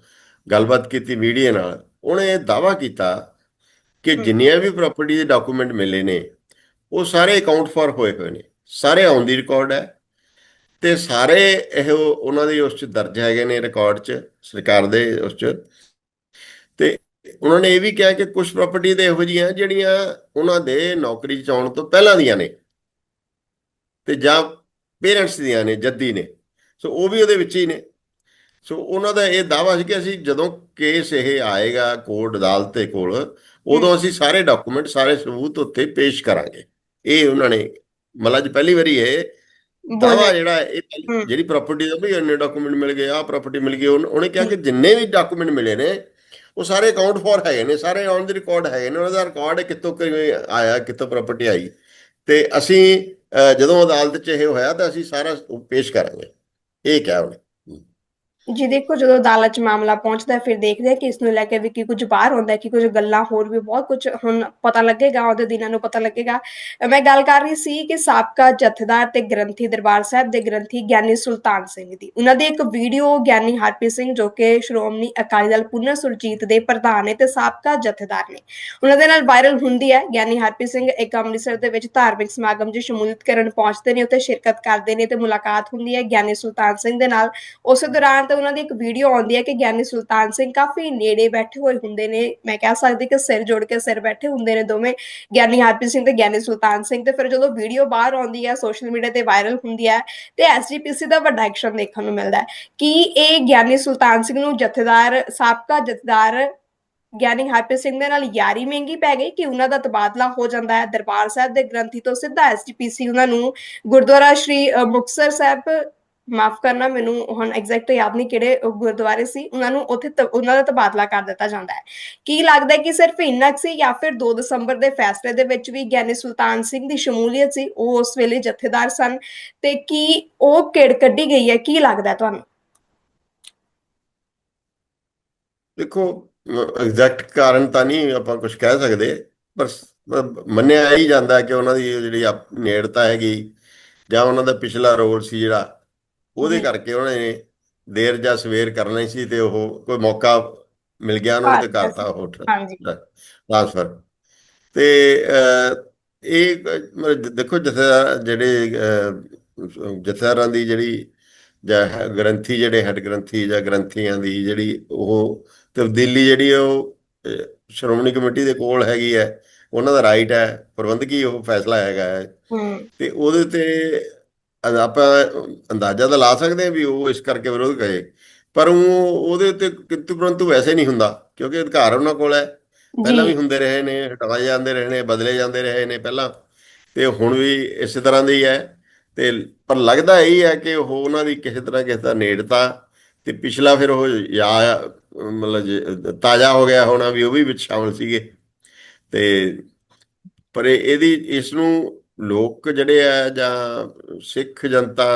ਗੱਲਬਾਤ ਕੀਤੀ ਮੀਡੀਆ ਨਾਲ ਉਹਨੇ ਦਾਵਾ ਕੀਤਾ ਕਿ। ਜਿੰਨੀਆਂ ਵੀ ਪ੍ਰਾਪਰਟੀ ਦੇ ਡਾਕੂਮੈਂਟ ਮਿਲੇ ਨੇ ਉਹ ਸਾਰੇ ਅਕਾਊਂਟ ਫਾਰ ਹੋਏ ਹੋਏ ਨੇ ਸਾਰੇ ਔਨ ਦੀ ਰਿਕਾਰਡ ਹੈ ਤੇ ਸਾਰੇ ਇਹ ਉਹਨਾਂ ਦੇ ਉਸ ਚ ਦਰਜ ਹੈਗੇ ਨੇ ਰਿਕਾਰਡ ਚ ਸਰਕਾਰ ਦੇ ਉਸ ਚ ਤੇ ਉਹਨਾਂ ਨੇ ਇਹ ਵੀ ਕਿਹਾ ਕਿ ਕੁਝ ਪ੍ਰਾਪਰਟੀ ਦੇ ਇਹੋ ਜਿਹੀਆਂ ਜਿਹੜੀਆਂ ਉਹਨਾਂ ਦੇ ਨੌਕਰੀ ਚ ਆਉਣ ਤੋਂ ਪਹਿਲਾਂ ਦੀਆਂ ਨੇ ਤੇ ਜਾਂ ਪੇਰੈਂਟਸ ਦੀਆਂ ਨੇ ਜੱਦੀ ਨੇ। ਸੋ ਉਹ ਵੀ ਉਹਦੇ ਵਿੱਚ ਹੀ ਨੇ। ਸੋ ਉਹਨਾਂ ਦਾ ਇਹ ਦਾਵਾ ਸੀ ਕਿ ਅਸੀਂ ਜਦੋਂ ਕੇਸ ਇਹ ਆਏਗਾ ਕੋਰਟ ਅਦਾਲਤ ਦੇ ਕੋਲ ਉਦੋਂ ਅਸੀਂ ਸਾਰੇ ਡਾਕੂਮੈਂਟ ਸਾਰੇ ਸਬੂਤ ਉੱਤੇ ਪੇਸ਼ ਕਰਾਂਗੇ। ਇਹ ਉਹਨਾਂ ਨੇ ਮਤਲਬ ਪਹਿਲੀ ਵਾਰੀ ਇਹ ਦਾਵਾ ਜਿਹੜਾ ਇਹ। ਜਿਹੜੀ ਪ੍ਰਾਪਰਟੀ ਦਾ ਵੀ ਇੰਨੇ ਡਾਕੂਮੈਂਟ ਮਿਲ ਗਏ ਆਹ ਪ੍ਰਾਪਰਟੀ ਮਿਲ ਗਈ ਉਹਨ- ਕਿਹਾ ਕਿ ਜਿੰਨੇ ਵੀ ਡਾਕੂਮੈਂਟ ਮਿਲੇ ਨੇ ਉਹ ਸਾਰੇ ਅਕਾਊਂਟ ਫਾਰ ਹੈਗੇ ਨੇ ਸਾਰੇ ਔਨ ਦੀ ਰਿਕਾਰਡ ਹੈਗੇ ਨੇ ਉਹਨਾਂ ਦਾ ਰਿਕਾਰਡ ਕਿੱਥੋਂ ਕਿਵੇਂ ਆਇਆ ਕਿੱਥੋਂ ਪ੍ਰਾਪਰਟੀ ਆਈ। ਤੇ ਅਸੀਂ ਜਦੋਂ ਅਦਾਲਤ 'ਚ ਇਹ ਹੋਇਆ ਤਾਂ ਅਸੀਂ ਸਾਰਾ ਉਹ ਪੇਸ਼ ਕਰਾਂਗੇ। ਇਹ ਕਿਹਾ ਉਹਨੇ। ਜੀ ਦੇਖੋ, ਜਦੋਂ ਅਦਾਲਤ 'ਚ ਮਾਮਲਾ ਪਹੁੰਚਦਾ, ਫਿਰ ਦੇਖਦੇ ਆ ਕਿ ਇਸ ਨੂੰ ਲੈ ਕੇ ਵੀ ਕੀ ਕੁਝ ਬਾਹਰ ਹੁੰਦਾ ਕਿ ਕੁਝ ਗੱਲਾਂ ਹੋਰ ਵੀ ਬਹੁਤ ਕੁਝ ਹੁਣ ਪਤਾ ਲੱਗੇਗਾ, ਉਹਦੇ ਦਿਨਾਂ ਨੂੰ ਪਤਾ ਲੱਗੇਗਾ। ਮੈਂ ਗੱਲ ਕਰ ਰਹੀ ਸੀ ਕਿ ਸਾਬਕਾ ਜਥੇਦਾਰ ਤੇ ਗ੍ਰੰਥੀ ਦਰਬਾਰ ਸਾਹਿਬ ਦੇ ਗ੍ਰੰਥੀ ਗਿਆਨੀ ਸੁਲਤਾਨ ਸਿੰਘ ਦੀ। ਉਹਨਾਂ ਦੀ ਇੱਕ ਵੀਡੀਓ ਗਿਆਨੀ ਹਰਪ੍ਰੀਤ ਸਿੰਘ, ਜੋ ਕਿ ਸ਼੍ਰੋਮਣੀ ਅਕਾਲੀ ਦਲ ਪੁਨਰ ਸੁਰਜੀਤ ਦੇ ਪ੍ਰਧਾਨ ਨੇ ਤੇ ਸਾਬਕਾ ਜਥੇਦਾਰ ਨੇ। ਉਹਨਾਂ ਦੇ ਨਾਲ ਵਾਇਰਲ ਹੁੰਦੀ ਹੈ। ਗਿਆਨੀ ਹਰਪ੍ਰੀਤ ਸਿੰਘ ਇੱਕ ਅੰਮ੍ਰਿਤਸਰ ਦੇ ਵਿੱਚ ਧਾਰਮਿਕ ਸਮਾਗਮ 'ਚ ਸ਼ਮੂਲੀਅਤ ਕਰਨ ਪਹੁੰਚਦੇ ਨੇ, ਉੱਥੇ ਸ਼ਿਰਕਤ ਕਰਦੇ ਨੇ ਤੇ ਮੁਲਾਕਾਤ ਹੁੰਦੀ ਹੈ ਗਿਆਨੀ ਸੁਲਤਾਨ ਸਿੰਘ ਦੇ ਨਾਲ। ਉਸੇ ਦੌਰਾਨ ਤੇ ਉਹਨਾਂ ਦੀ ਇੱਕ ਵੀਡੀਓ ਆਉਂਦੀ ਹੈ ਕਿ ਗਿਆਨੀ ਸੁਲਤਾਨ ਸਿੰਘ ਕਾਫੀ ਨੇੜੇ ਬੈਠੇ ਹੋਏ ਹੁੰਦੇ ਨੇ। ਮੈਂ ਕਹਿ ਸਕਦੀ ਕਿ ਸਿਰ ਜੋੜ ਕੇ ਸਿਰ ਬੈਠੇ ਹੁੰਦੇ ਨੇ ਦੋਵੇਂ ਗਿਆਨੀ ਹਰਪ੍ਰੀਤ ਸਿੰਘ ਤੇ ਗਿਆਨੀ ਸੁਲਤਾਨ ਸਿੰਘ ਤੇ ਫਿਰ ਜਦੋਂ ਵੀਡੀਓ ਬਾਹਰ ਆਉਂਦੀ ਹੈ ਸੋਸ਼ਲ ਮੀਡੀਆ ਤੇ ਵਾਇਰਲ ਹੁੰਦੀ ਹੈ ਤੇ ਐਸਜੀਪੀਸੀ ਦਾ ਵੱਡਾ ਐਕਸ਼ਨ ਦੇਖਣ ਨੂੰ ਮਿਲਦਾ ਹੈ ਕਿ ਇਹ ਗਿਆਨੀ ਸੁਲਤਾਨ ਸਿੰਘ ਨੂੰ ਜਥੇਦਾਰ ਸਾਬਕਾ ਜਥੇਦਾਰ ਗਿਆਨੀ ਹਰਪ੍ਰੀਤ ਸਿੰਘ ਦੇ ਨਾਲ ਯਾਰੀ ਮਹਿੰਗੀ ਪੈ ਗਈ ਕਿ ਉਹਨਾਂ ਦਾ ਤਬਾਦਲਾ ਹੋ ਜਾਂਦਾ ਹੈ। ਦਰਬਾਰ ਸਾਹਿਬ ਦੇ ਗ੍ਰੰਥੀ ਤੋਂ ਸਿੱਧਾ ਐਸਜੀਪੀਸੀ ਉਹਨਾਂ ਨੂੰ ਗੁਰਦੁਆਰਾ ਸ਼੍ਰੀ ਅ, ਮੁਕਤਸਰ ਸਾਹਿਬ ਮਾਫ ਕਰਨਾ, ਮੈਨੂੰ ਹੁਣ ਐਗਜ਼ੈਕਟ ਯਾਦ ਨਹੀਂ ਕਿਹੜੇ ਗੁਰਦੁਆਰੇ ਸੀ, ਉਹਨਾਂ ਨੂੰ ਉੱਥੇ ਉਹਨਾਂ ਦਾ ਤਬਾਦਲਾ ਕਰ ਦਿੱਤਾ ਜਾਂਦਾ ਹੈ। ਕੀ ਲੱਗਦਾ ਹੈ ਕਿ ਸਿਰਫ ਇੰਨਾ ਸੀ ਜਾਂ ਫਿਰ 2 ਦਸੰਬਰ ਦੇ ਫੈਸਲੇ ਦੇ ਵਿੱਚ ਵੀ ਗਿਆਨੀ ਸੁਲਤਾਨ ਸਿੰਘ ਦੀ ਸ਼ਮੂਲੀਅਤ ਸੀ, ਉਹ ਉਸ ਵੇਲੇ ਜਥੇਦਾਰ ਸਨ? ਤੇ ਕੀ ਉਹ ਕਿੜ ਕੱਢੀ ਗਈ ਹੈ? ਕੀ ਲੱਗਦਾ ਤੁਹਾਨੂੰ? ਦੇਖੋ ਐਗਜ਼ੈਕਟ ਕਾਰਨ ਤਾਂ ਨਹੀਂ ਆਪਾਂ ਕੁਝ ਕਹਿ ਸਕਦੇ, ਪਰ ਮੰਨਿਆ ਹੀ ਜਾਂਦਾ ਕਿ ਉਹਨਾਂ ਦੀ ਜਿਹੜੀ ਨੇੜਤਾ ਹੈਗੀ, ਜਾਂ ਉਹਨਾਂ ਦਾ ਪਿਛਲਾ ਰੋਲ ਸੀ ਜਿਹੜਾ ਉਹਦੇ। ਕਰਕੇ ਉਹਨਾਂ ਨੇ ਦੇਰ ਜਾਂ ਸਵੇਰ ਕਰਨਾ ਸੀ ਤੇ ਉਹ ਕੋਈ ਮੌਕਾ ਮਿਲ ਗਿਆ ਉਹਨਾਂ ਨੂੰ ਤੇ ਕਰਤਾ ਉਹ ਟ੍ਰਾਂਸਫਰ। ਤੇ ਇਹ ਦੇਖੋ ਜਥੇਦਾਰ ਜਿਹੜੇ ਜਥੇਦਾਰਾਂ ਦੀ ਜਿਹੜੀ ਜਾਂ ਹੈ- ਗ੍ਰੰਥੀ ਜਿਹੜੇ ਹੈਡ ਗ੍ਰੰਥੀ ਜਾਂ ਗ੍ਰੰਥੀਆਂ ਦੀ ਜਿਹੜੀ ਉਹ ਤਬਦੀਲੀ ਜਿਹੜੀ ਉਹ ਸ਼੍ਰੋਮਣੀ ਕਮੇਟੀ ਦੇ ਕੋਲ ਹੈਗੀ ਹੈ ਉਹਨਾਂ ਦਾ ਰਾਈਟ ਹੈ ਪ੍ਰਬੰਧਕੀ ਉਹ ਫੈਸਲਾ ਹੈਗਾ ਹੈ। ਤੇ ਉਹਦੇ ਤੇ ਆਪਾਂ ਅੰਦਾਜ਼ਾ ਤਾਂ ਲਾ ਸਕਦੇ ਹਾਂ ਵੀ ਉਹ ਇਸ ਕਰਕੇ ਵਿਰੋਧ ਕਰੇ ਪਰ ਉਹ ਉਹਦੇ ਉੱਤੇ ਕਿੰਤੂ ਪਰੰਤੂ ਵੈਸੇ ਨਹੀਂ ਹੁੰਦਾ ਕਿਉਂਕਿ ਅਧਿਕਾਰ ਉਹਨਾਂ ਕੋਲ ਹੈ। ਪਹਿਲਾਂ ਵੀ ਹੁੰਦੇ ਰਹੇ ਨੇ ਹਟਾਏ ਜਾਂਦੇ ਰਹੇ ਨੇ ਬਦਲੇ ਜਾਂਦੇ ਰਹੇ ਨੇ ਪਹਿਲਾਂ ਤੇ ਹੁਣ ਵੀ ਇਸੇ ਤਰ੍ਹਾਂ ਦੇ ਹੀ ਹੈ। ਤੇ ਪਰ ਲੱਗਦਾ ਇਹ ਹੈ ਕਿ ਉਹ ਉਹਨਾਂ ਦੀ ਕਿਸੇ ਤਰ੍ਹਾਂ ਕਿਸੇ ਦਾ ਨੇੜਤਾ ਤੇ ਪਿਛਲਾ ਫਿਰ ਉਹ ਯਾ ਮਤਲਬ ਤਾਜ਼ਾ ਹੋ ਗਿਆ ਹੋਣਾ ਵੀ ਉਹ ਵੀ ਵਿੱਚ ਸ਼ਾਮਲ ਸੀਗੇ। ਤੇ ਪਰ ਇਹ- ਇਹਦੀ ਇਸ ਨੂੰ ਲੋਕ ਜਿਹੜੇ ਆ ਜਾਂ ਸਿੱਖ ਜਨਤਾ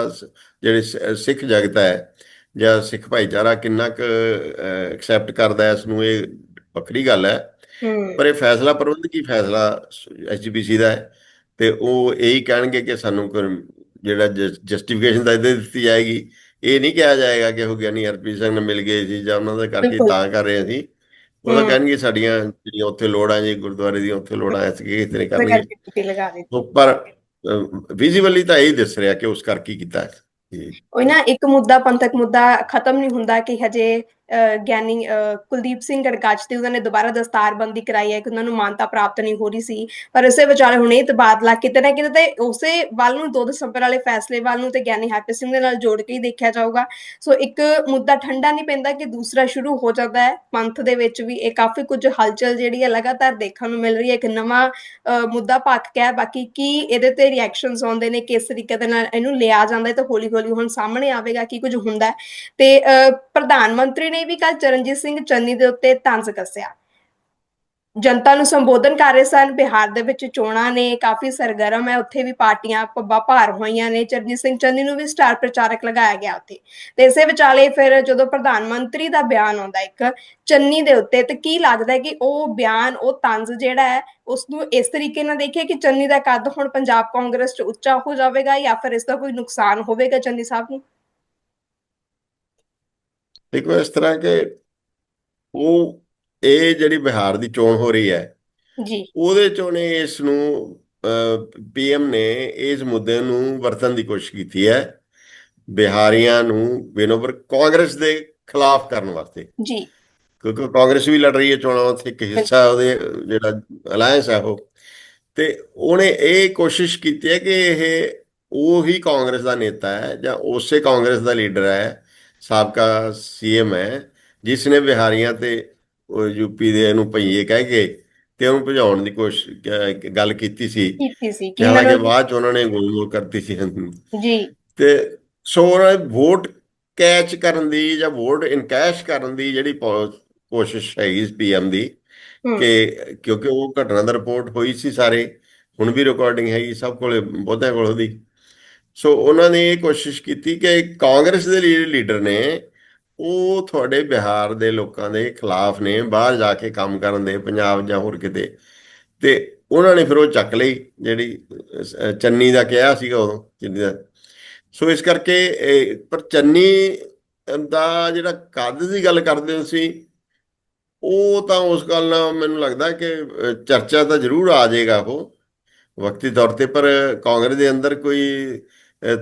ਜਿਹੜੇ ਸਿੱਖ ਜਗਤ ਹੈ ਜਾਂ ਸਿੱਖ ਭਾਈਚਾਰਾ ਕਿੰਨਾ ਕੁ ਐਕਸੈਪਟ ਕਰਦਾ ਹੈ ਇਸ ਨੂੰ ਇਹ ਵੱਖਰੀ ਗੱਲ ਹੈ। ਪਰ ਇਹ ਫੈਸਲਾ ਪ੍ਰਬੰਧਕੀ ਫੈਸਲਾ ਐਸਜੀਪੀਸੀ ਦਾ ਹੈ ਤੇ ਉਹ ਇਹੀ ਕਹਿਣਗੇ ਕਿ ਸਾਨੂੰ ਜਿਹੜਾ ਜਸਟੀਫਿਕੇਸ਼ਨ ਦਾ ਇਹਦੇ ਦਿੱਤੀ ਜਾਏਗੀ। ਇਹ ਨਹੀਂ ਕਿਹਾ ਜਾਏਗਾ ਕਿ ਉਹ ਗਿਆਨੀ ਹਰਪ੍ਰੀਤ ਸਿੰਘ ਨਾਲ ਮਿਲ ਗਏ ਸੀ ਜਾਂ ਉਹਨਾਂ ਦਾ ਕਰਕੇ। ਤਾਂ ਕਰ ਰਹੇ ਸੀ। ਉਹ ਤਾਂ ਹੂੰ। ਕਹਿਣਗੇ ਸਾਡੀਆਂ ਜਿਹੜੀਆਂ ਉੱਥੇ ਲੋੜਾਂ ਜੀ ਗੁਰਦੁਆਰੇ ਦੀਆਂ ਉੱਥੇ ਲੋੜਾਂ ਐਸ ਕਿ ਇਸ ਤਰ੍ਹਾਂ ਤਾਂ ਕਰਨੀ ਕਰਕੇ ਟਿੱਪੀ ਲਗਾ ਦਿੱਤੀ ਸੋ ਪਰ ਵਿਜ਼ੀਬਲੀ ਤਾਂ ਇਹ ਦਿਸ ਰਿਹਾ ਕਿ ਉਸ ਕਰਕੇ ਕੀਤਾ। ਹੈ ਉਹ ਨਾ ਇੱਕ ਮੁੱਦਾ ਪੰਥਕ ਮੁੱਦਾ ਖਤਮ ਨਹੀਂ ਹੁੰਦਾ ਕਿ ਹਜੇ ਗਿਆਨੀ ਅਹ, ਕੁਲਦੀਪ ਸਿੰਘ ਗੜਗੱਜ ਤੇ ਉਹਨਾਂ ਨੇ ਦੁਬਾਰਾ ਦਸਤਾਰਬੰਦੀ ਕਰਾਈ ਹੈ ਕਿ ਉਹਨਾਂ ਨੂੰ ਮਾਨਤਾ ਪ੍ਰਾਪਤ ਨਹੀਂ ਹੋ ਰਹੀ ਸੀ। ਪਰ ਇਸੇ ਵਿਚਾਲੇ ਹੁਣ ਇਹ ਤਬਾਦਲਾ ਕਿਤੇ ਨਾ ਕਿਤੇ ਤੇ ਉਸੇ ਵੱਲ ਨੂੰ 2 ਦਸੰਬਰ ਵਾਲੇ ਫੈਸਲੇ ਵੱਲ ਨੂੰ ਤੇ ਗਿਆਨੀ ਹਰਪ੍ਰੀਤ ਸਿੰਘ ਦੇ ਨਾਲ ਜੋੜ ਕੇ ਹੀ ਦੇਖਿਆ ਜਾਊਗਾ। ਸੋ ਇੱਕ ਮੁੱਦਾ ਠੰਡਾ ਨਹੀਂ ਪੈਂਦਾ ਕਿ ਦੂਸਰਾ ਸ਼ੁਰੂ ਹੋ ਜਾਂਦਾ ਹੈ। ਪੰਥ ਦੇ ਵਿੱਚ ਵੀ ਇਹ ਕਾਫੀ ਕੁਝ ਹਲਚਲ ਜਿਹੜੀ ਹੈ ਲਗਾਤਾਰ ਦੇਖਣ ਨੂੰ ਮਿਲ ਰਹੀ ਹੈ। ਇੱਕ ਨਵਾਂ ਅਹ, ਮੁੱਦਾ ਭੱਕ ਗਿਆ ਹੈ। ਬਾਕੀ ਕੀ ਇਹਦੇ ਤੇ ਰਿਐਕਸ਼ਨਸ ਆਉਂਦੇ ਨੇ ਕਿਸ ਤਰੀਕੇ ਦੇ ਨਾਲ ਇਹਨੂੰ ਲਿਆ ਜਾਂਦਾ ਹੈ ਤੇ ਹੌਲੀ ਹੌਲੀ ਹੁਣ ਸਾਹਮਣੇ ਆਵੇਗਾ ਕੀ ਕੁਝ ਹੁੰਦਾ ਤੇ ਅਹ, ਪ੍ਰਧਾਨ ਮੰਤਰੀ ਨੇ ਵੀ ਕੱਲ ਚਰਨਜੀਤ ਸਿੰਘ ਚੰਨੀ ਦੇ ਉੱਤੇ ਤੰਜ਼ ਕੱਸਿਆ। ਜਨਤਾ ਨੂੰ ਸੰਬੋਧਨ ਕਰ ਰਹੇ ਸਨ, ਬਿਹਾਰ ਦੇ ਵਿੱਚ ਚੋਣਾਂ ਨੇ ਕਾਫੀ ਸਰਗਰਮ ਹੈ, ਉੱਥੇ ਵੀ ਪਾਰਟੀਆਂ ਪੱਬਾਂ ਭਾਰ ਹੋਈਆਂ ਨੇ, ਚਰਨਜੀਤ ਸਿੰਘ ਚੰਨੀ ਨੂੰ ਵੀ ਸਟਾਰ ਪ੍ਰਚਾਰਕ ਲਗਾਇਆ ਗਿਆ ਉੱਥੇ। ਤੇ ਇਸੇ ਵਿਚਾਲੇ ਫਿਰ ਜਦੋਂ ਪ੍ਰਧਾਨ ਮੰਤਰੀ ਦਾ ਬਿਆਨ ਆਉਂਦਾ ਇੱਕ ਚੰਨੀ ਦੇ ਉੱਤੇ, ਤੇ ਕੀ ਲੱਗਦਾ ਹੈ ਕਿ ਉਹ ਬਿਆਨ, ਉਹ ਤੰਜ਼ ਜਿਹੜਾ ਹੈ ਉਸ ਨੂੰ ਇਸ ਤਰੀਕੇ ਨਾਲ ਦੇਖੀਏ ਕਿ ਚੰਨੀ ਦਾ ਕੱਦ ਹੁਣ ਪੰਜਾਬ ਕਾਂਗਰਸ 'ਚ ਉੱਚਾ ਹੋ ਜਾਵੇਗਾ ਜਾਂ ਫਿਰ ਇਸ ਦਾ ਕੋਈ ਨੁਕਸਾਨ ਹੋਵੇਗਾ ਚੰਨੀ ਸਾਹਿਬ ਨੂੰ? ਦੇਖੋ ਇਸ ਤਰ੍ਹਾਂ ਕਿ ਉਹ ਇਹ ਜਿਹੜੀ ਬਿਹਾਰ ਦੀ ਚੋਣ ਹੋ ਰਹੀ ਹੈ ਜੀ। ਉਹਦੇ ਚੋਂ ਨੇ ਇਸ ਨੂੰ ਪੀਐਮ ਨੇ ਇਸ ਮੁੱਦੇ ਨੂੰ ਵਰਤਣ ਦੀ ਕੋਸ਼ਿਸ਼ ਕੀਤੀ ਹੈ ਬਿਹਾਰੀਆਂ ਨੂੰ ਬਿਨੋਬਰ ਕਾਂਗਰਸ ਦੇ ਖਿਲਾਫ ਕਰਨ ਵਾਸਤੇ। ਜੀ। ਕਿਉਂਕਿ ਕਾਂਗਰਸ ਵੀ ਲੜ ਰਹੀ ਹੈ ਚੋਣਾਂ ਉੱਥੇ ਇੱਕ ਹਿੱਸਾ ਉਹਦੇ ਜਿਹੜਾ ਅਲਾਈਅੰਸ ਹੈ ਉਹ। ਤੇ ਉਹਨੇ ਇਹ ਕੋਸ਼ਿਸ਼ ਕੀਤੀ ਹੈ ਕਿ ਇਹ ਉਹੀ ਕਾਂਗਰਸ ਦਾ ਨੇਤਾ ਹੈ ਜਾਂ ਉਸੇ ਕਾਂਗਰਸ ਦਾ ਲੀਡਰ ਹੈ ਸਾਬਕਾ ਸੀਐਮ ਹੈ ਜਿਸ ਨੇ ਬਿਹਾਰੀਆਂ ਤੇ ਯੂਪੀ ਦੇ ਨੂੰ ਭਈਏ ਕਹਿ ਕੇ ਤੇ ਉਹਨੂੰ ਭਜਾਉਣ ਦੀ ਕੋਸ਼ਿਸ਼ ਗੱਲ ਕੀਤੀ ਸੀ। ਕੀਤੀ ਸੀ। ਕਿ ਹਾਲਾਂਕਿ ਬਾਅਦ ਚ ਉਹਨਾਂ ਨੇ ਗੋਲ-ਗੋਲ ਕਰਤੀ ਸੀ ਜੀ। ਤੇ ਸੋ ਉਹਨਾਂ ਨੇ ਵੋਟ ਕੈਚ ਕਰਨ ਦੀ ਜਾਂ ਵੋਟ ਇਨਕੈਸ਼ ਕਰਨ ਦੀ ਜਿਹੜੀ ਕੋਸ਼ਿਸ਼ ਹੈਗੀ ਪੀਐਮ ਦੀ ਕਿ ਕਿਉਂਕਿ ਉਹ ਘਟਨਾ ਦਾ ਰਿਪੋਰਟ ਹੋਈ ਸੀ ਸਾਰੇ ਹੁਣ ਵੀ ਰਿਕਾਰਡਿੰਗ ਹੈਗੀ ਸਭ ਕੋਲੇ ਬਹੁਤਿਆਂ ਕੋਲ ਉਹਦੀ ਸੋ ਉਹਨਾਂ ਨੇ ਇਹ ਕੋਸ਼ਿਸ਼ ਕੀਤੀ ਕਿ ਕਾਂਗਰਸ ਦੇ ਲੀ- ਲੀਡਰ ਨੇ, ਉਹ ਤੁਹਾਡੇ ਬਿਹਾਰ ਦੇ ਲੋਕਾਂ ਦੇ ਖਿਲਾਫ ਨੇ, ਬਾਹਰ ਜਾ ਕੇ ਕੰਮ ਕਰਨ ਦੇ, ਪੰਜਾਬ ਜਾਂ ਹੋਰ ਕਿਤੇ। ਤੇ ਉਹਨਾਂ ਨੇ ਫਿਰ ਉਹ ਚੱਕ ਲਈ, ਜਿਹੜੀ ਚੰਨੀ ਦਾ ਕਿਹਾ ਸੀਗਾ ਉਦੋਂ, ਚੰਨੀ ਦਾ। ਸੋ ਇਸ ਕਰਕੇ ਪਰ ਚੰਨੀ ਦਾ ਜਿਹੜਾ ਕੱਦ ਦੀ ਗੱਲ ਕਰਦੇ ਹੋ ਸੀ ਉਹ ਤਾਂ ਉਸ ਗੱਲ ਨਾਲ ਮੈਨੂੰ ਲੱਗਦਾ ਕਿ ਚਰਚਾ ਤਾਂ ਜ਼ਰੂਰ ਆ ਜਾਏਗਾ ਉਹ, ਵਕਤੀ ਤੌਰ ਤੇ, ਪਰ ਕਾਂਗਰਸ ਦੇ ਅੰਦਰ ਕੋਈ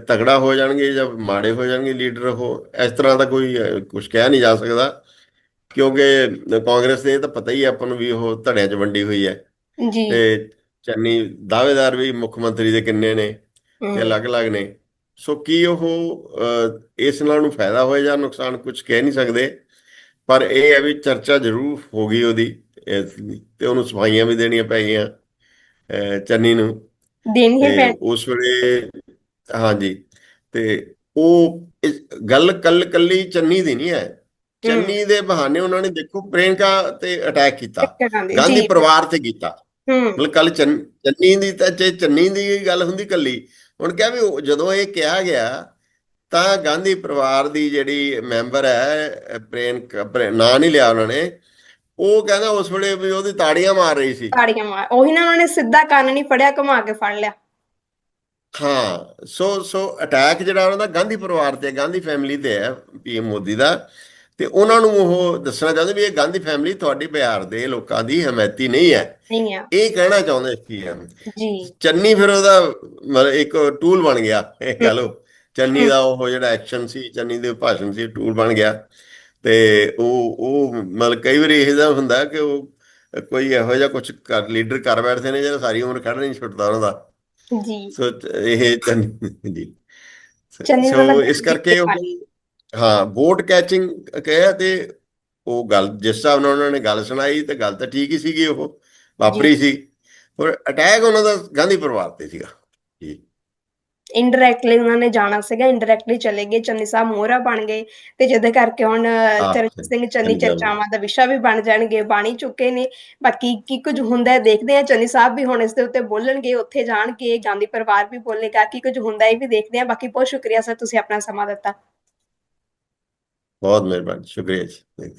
ਤਗੜਾ ਹੋ ਜਾਣਗੇ ਜਾਂ ਮਾੜੇ ਹੋ ਜਾਣਗੇ ਲੀਡਰ ਉਹ ਇਸ ਤਰ੍ਹਾਂ ਦਾ ਕੋਈ ਕੁਝ ਕਹਿ ਨਹੀਂ ਜਾ ਸਕਦਾ। ਕਿਉਂਕਿ ਕਾਂਗਰਸ ਦੇ ਇਹ ਤਾਂ ਪਤਾ ਹੀ ਆਪਾਂ ਨੂੰ ਵੀ ਉਹ ਧੜਿਆਂ 'ਚ ਵੰਡੀ ਹੋਈ ਹੈ। ਜੀ। ਤੇ ਚੰਨੀ ਦਾਅਵੇਦਾਰ ਵੀ ਮੁੱਖ ਮੰਤਰੀ ਦੇ ਕਿੰਨੇ ਨੇ ਤੇ ਅਲੱਗ-ਅਲੱਗ ਨੇ। ਸੋ ਕੀ ਉਹ ਇਸ ਨਾਲ ਨੂੰ ਫਾਇਦਾ ਹੋਇਆ ਜਾਂ ਨੁਕਸਾਨ ਕੁਝ ਕਹਿ ਨਹੀਂ ਸਕਦੇ। ਪਰ ਇਹ ਹੈ ਵੀ ਚਰਚਾ ਜ਼ਰੂਰ ਹੋ ਗਈ ਉਹਦੀ ਤੇ ਉਹਨੂੰ ਸਫਾਈਆਂ ਵੀ ਦੇਣੀਆਂ ਪੈ ਗਈਆਂ ਅਹ ਚੰਨੀ ਨੂੰ। ਦੇਣੀ ਹੀ ਤੇ ਪੈਣੀ ਉਸ ਵੇਲੇ ਹਾਂਜੀ। ਤੇ ਉਹ ਗੱਲ ਕੱਲ ਕੱਲੀ ਚੰਨੀ ਦੀ ਨਹੀਂ ਹੈ। ਚੰਨੀ ਦੇ ਬਹਾਨੇ ਉਹਨਾਂ ਨੇ ਦੇਖੋ ਪ੍ਰਿਯੰਕਾ ਤੇ ਅਟੈਕ ਕੀਤਾ। ਗਾਂਧੀ ਪਰਿਵਾਰ ਤੇ ਕੀਤਾ। ਹੂੰ। ਮਤਲਬ ਕੱਲ ਚੰਨੀ ਦੀ ਤਾਂ ਜੇ ਚੰਨੀ ਦੀ ਗੱਲ ਹੁੰਦੀ ਕੱਲੀ ਹੁਣ ਕਿਹਾ ਵੀ ਜਦੋਂ ਇਹ ਕਿਹਾ ਗਿਆ ਤਾਂ ਗਾਂਧੀ ਪਰਿਵਾਰ ਦੀ ਜਿਹੜੀ ਮੈਂਬਰ ਹੈ ਪ੍ਰਿਯੰਕਾ ਪ੍ਰਿ- ਨਾਂ ਨਹੀਂ ਲਿਆ ਉਹਨਾਂ ਨੇ। ਉਹ ਕਹਿੰਦਾ ਉਸ ਵੇਲੇ ਵੀ ਉਹਦੀ ਤਾੜੀਆਂ ਮਾਰ ਰਹੀ ਸੀ। ਤਾੜੀਆਂ ਮਾਰ ਉਹੀ ਨਾ ਉਹਨਾਂ ਨੇ ਸਿੱਧਾ ਕੰਨ ਨਹੀਂ ਫੜਿਆ ਘੁਮਾ ਕੇ ਫੜ ਲਿਆ। ਹਾਂ ਸੋ ਸੋ ਅਟੈਕ ਜਿਹੜਾ ਉਹਨਾਂ ਦਾ ਗਾਂਧੀ ਪਰਿਵਾਰ ਤੇ ਗਾਂਧੀ ਫੈਮਿਲੀ ਤੇ ਹੈ ਪੀਐਮ ਮੋਦੀ ਦਾ। ਤੇ ਉਹਨਾਂ ਨੂੰ ਉਹ ਦੱਸਣਾ ਚਾਹੁੰਦੇ ਵੀ ਇਹ ਗਾਂਧੀ ਫੈਮਿਲੀ ਤੁਹਾਡੀ ਬਿਹਾਰ ਦੇ ਲੋਕਾਂ ਦੀ ਹਮਾਇਤੀ ਨਹੀਂ ਹੈ। ਇਹ ਕਹਿਣਾ ਚਾਹੁੰਦੇ ਸੀ ਜੀ। ਚੰਨੀ ਫਿਰ ਉਹਦਾ ਮਤਲਬ ਇੱਕ ਟੂਲ ਬਣ ਗਿਆ ਇਹ ਕਹ ਲਓ। ਚੰਨੀ ਦਾ ਉਹ ਜਿਹੜਾ ਐਕਸ਼ਨ ਸੀ ਚੰਨੀ ਦੇ ਭਾਸ਼ਣ ਸੀ ਟੂਲ ਬਣ ਗਿਆ। ਤੇ ਉਹ ਉਹ ਮਤਲਬ ਕਈ ਵਾਰੀ ਇਹੋ ਜਿਹਾ ਹੁੰਦਾ ਕਿ ਉਹ ਕੋਈ ਇਹੋ ਜਿਹਾ ਕੁਝ ਕਰ ਲੀਡਰ ਕਰ ਬੈਠਦੇ ਨੇ ਜਿਹੜਾ ਸਾਰੀ ਉਮਰ ਖੜ੍ਹ ਨਹੀਂ ਛੁੱਟਦਾ ਉਹਨਾਂ ਦਾ। ਜੀ। ਸੋ ਇਹ ਚੰਨੀ ਜੀ। ਚੰਨੀ ਸੋ ਇਸ ਕਰਕੇ ਉਹ ਹਾਂ ਵੋਟ ਕੈਚਿੰਗ ਕਹਿਆ ਤੇ ਉਹ ਗੱਲ ਜਿਸ ਹਿਸਾਬ ਨਾਲ ਉਹਨਾਂ ਨੇ ਗੱਲ ਸੁਣਾਈ ਤੇ ਗੱਲ ਤਾਂ ਠੀਕ ਹੀ ਸੀਗੀ ਉਹ ਵਾਪਰੀ ਸੀ। ਪਰ ਅਟੈਕ ਉਹਨਾਂ ਦਾ ਗਾਂਧੀ ਪਰਿਵਾਰ ਤੇ ਸੀਗਾ। ਜੀ। ਇਨਡਾਇਰੈਕਟਲੀ ਉਹਨਾਂ ਨੇ ਜਾਣਾ ਸੀਗਾ ਇਨਡਾਇਰੈਕਟਲੀ ਚਲੇ ਗਏ ਚੰਨੀ ਸਾਹਿਬ ਮੋਹਰਾ ਬਣ ਗਏ ਤੇ ਜਿਹਦੇ ਕਰਕੇ ਹੁਣ ਚਰਨਜੀਤ ਸਿੰਘ ਚੰਨੀ। ਚਰਚਾਵਾਂ ਦਾ ਵਿਸ਼ਾ ਵੀ ਬਣ ਜਾਣਗੇ ਬਾਣੀ ਚੁੱਕੇ ਨੇ। ਬਾਕੀ ਕੀ ਕੁਝ ਹੁੰਦਾ ਹੈ ਦੇਖਦੇ ਆ ਚੰਨੀ ਸਾਹਿਬ ਵੀ ਹੁਣ ਇਸ ਦੇ ਉੱਤੇ ਬੋਲਣਗੇ ਉੱਥੇ ਜਾਣਗੇ ਗਾਂਧੀ ਪਰਿਵਾਰ ਵੀ ਬੋਲੇਗਾ ਕੀ ਕੁਝ ਹੁੰਦਾ ਹੈ ਵੀ ਦੇਖਦੇ ਆ ਬਾਕੀ ਬਹੁਤ ਸ਼ੁਕਰੀਆ ਸਰ ਤੁਸੀਂ ਆਪਣਾ ਸਮਾਂ ਦਿੱਤਾ। ਬਹੁਤ ਮਿਹਰਬਾਨੀ ਸ਼ੁਕਰੀਆ ਜੀ।